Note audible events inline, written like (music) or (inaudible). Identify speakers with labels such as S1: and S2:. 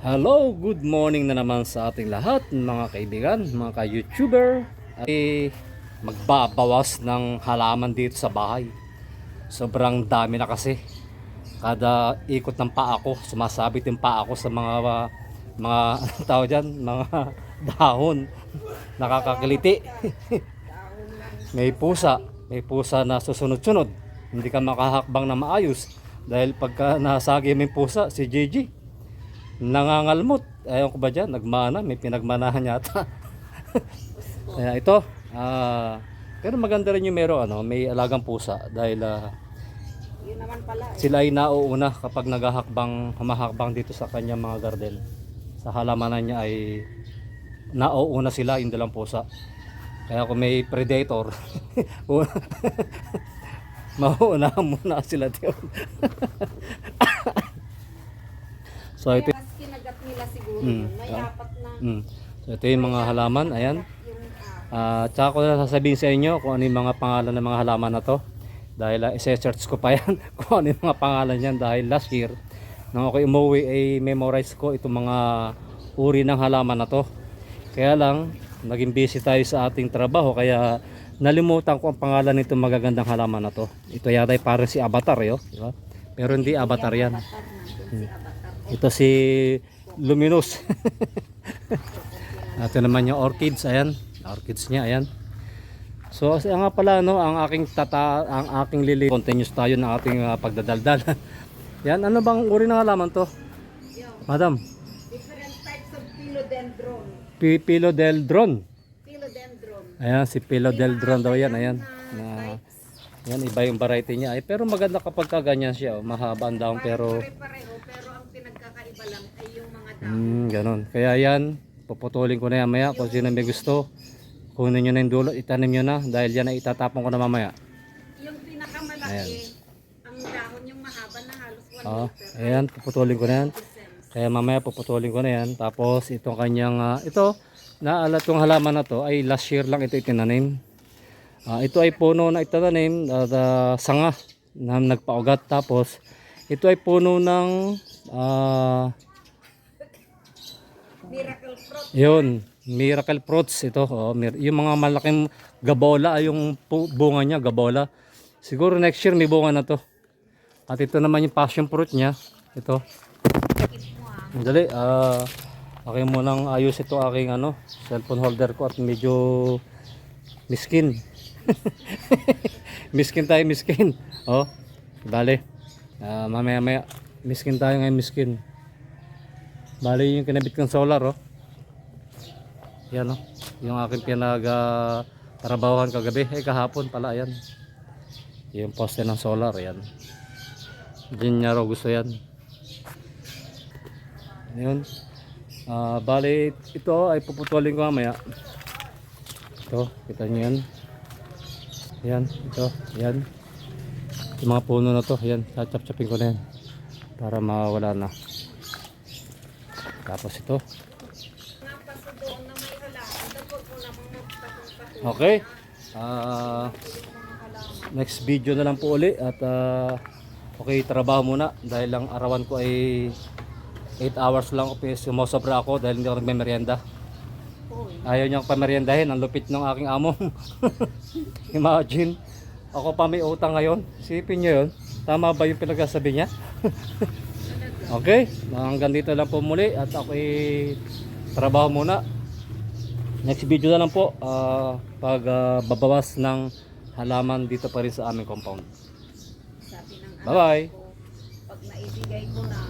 S1: Hello, good morning na naman sa ating lahat mga kaibigan, mga ka-YouTuber. Ay magbabawas ng halaman dito sa bahay. Sobrang dami na kasi. Kada ikot ng paa ko, sumasabit yung paa ko sa mga mga (laughs) tawag dyan, mga dahon. Nakakakiliti. (laughs) may pusa, may pusa na susunod-sunod. Hindi ka makahakbang na maayos dahil pagka nasagi may pusa, si Gigi, nangangalmot. Ayaw ko ba dyan? Nagmana. May pinagmanahan yata. (laughs) Kaya ito. ah pero maganda rin yung meron. Ano, may alagang pusa. Dahil ah,
S2: Yun naman pala eh.
S1: sila ay nauuna kapag naghahakbang, humahakbang dito sa kanyang mga garden. Sa halamanan niya ay nauuna sila, yung dalang pusa. Kaya kung may predator, (laughs) (laughs) mauuna muna sila doon. so ito
S2: Kaya mas kinagat nila siguro
S1: Mm.
S2: May
S1: ah.
S2: apat na
S1: Mm. So ito yung mga halaman, ayan.
S2: ah,
S1: Ah, tsaka ko na sasabihin sa inyo kung ano yung mga pangalan ng mga halaman na to. Dahil uh, ise-search ko pa (laughs) yan kung ano yung mga pangalan yan dahil last year nang ako umuwi ay memorize ko itong mga uri ng halaman na to. Kaya lang naging busy tayo sa ating trabaho kaya nalimutan ko ang pangalan nitong magagandang halaman na to. Ito yata ay parang si Avatar yo, di ba? Pero hindi Avatar yan.
S2: avatar.
S1: Ito si Luminous. (laughs) Ito naman yung orchids, ayan. Orchids niya, ayan. So, nga pala no, ang aking tata, ang aking lili. Continuous tayo ng ating ah, pagdadaldal. (laughs) yan, ano bang uri ng halaman to?
S2: Yo,
S1: Madam,
S2: different types of philodendron.
S1: Pipilodeldron.
S2: Philodendron.
S1: Ayan, si Pilodeldron daw yan, ayan. Na, yan, iba yung variety niya. Ay, pero maganda kapag kaganyan siya, oh. mahaba ang dahon pero...
S2: Pero lang ay yung mga dahon.
S1: Hmm, ganun. Kaya yan, puputulin ko na yan maya kung sino may gusto. Kunin nyo na yung dulo, itanim nyo na dahil yan ay itatapon ko na mamaya.
S2: Yung pinakamalaki,
S1: Ayan.
S2: ang dahon yung mahaba na halos 1
S1: Oh,
S2: meter.
S1: ayan, puputulin ko na yan. Kaya mamaya puputulin ko na yan. Tapos itong kanyang, ah, ito, naalat yung halaman na to ay last year lang ito itinanim. Ah, ito ay puno na itinanim, uh, the sanga na nagpaugat. Tapos ito ay puno ng, ah,
S2: Miracle fruit.
S1: Yun, miracle fruits ito. Oh, mir- yung mga malaking gabola, ay yung bunga niya, gabola. Siguro next year may bunga na to. At ito naman yung passion fruit niya. Ito.
S2: Ah.
S1: Dali, ah akin mo nang ayos ito aking ano, cellphone holder ko at medyo miskin. (laughs) miskin tayo, miskin. Oh, bale. Ah, mamaya maya, miskin tayo ngayon, miskin. Bale yung kinabit kong solar, oh. Yan, oh. Yung aking pinag ah, trabahohan kagabi, eh kahapon pala, yan. Yung poste ng solar, yan. Diyan niya raw gusto yan. Ayun. Ah, bali ito ay puputulin ko mamaya. Ito, kita niyo yan. Yan, ito, yan. Yung mga puno na to, yan, chachap-chapin ko na yan. Para mawala na. Tapos ito. Okay. Ah, next video na lang po uli at ah, okay, trabaho muna dahil lang arawan ko ay 8 hours lang ako sumosobra ako dahil hindi ako nagme-merienda. Ayaw niya akong pameriendahin, ang lupit ng aking amo. (laughs) Imagine, ako pa may utang ngayon. Sipin niyo yun. Tama ba yung pinagsasabi niya? (laughs) okay, hanggang dito lang po muli at ako ay trabaho muna. Next video na lang po ah, pag ah, babawas ng halaman dito pa rin sa aming compound. Bye-bye.
S2: pag naibigay ko na,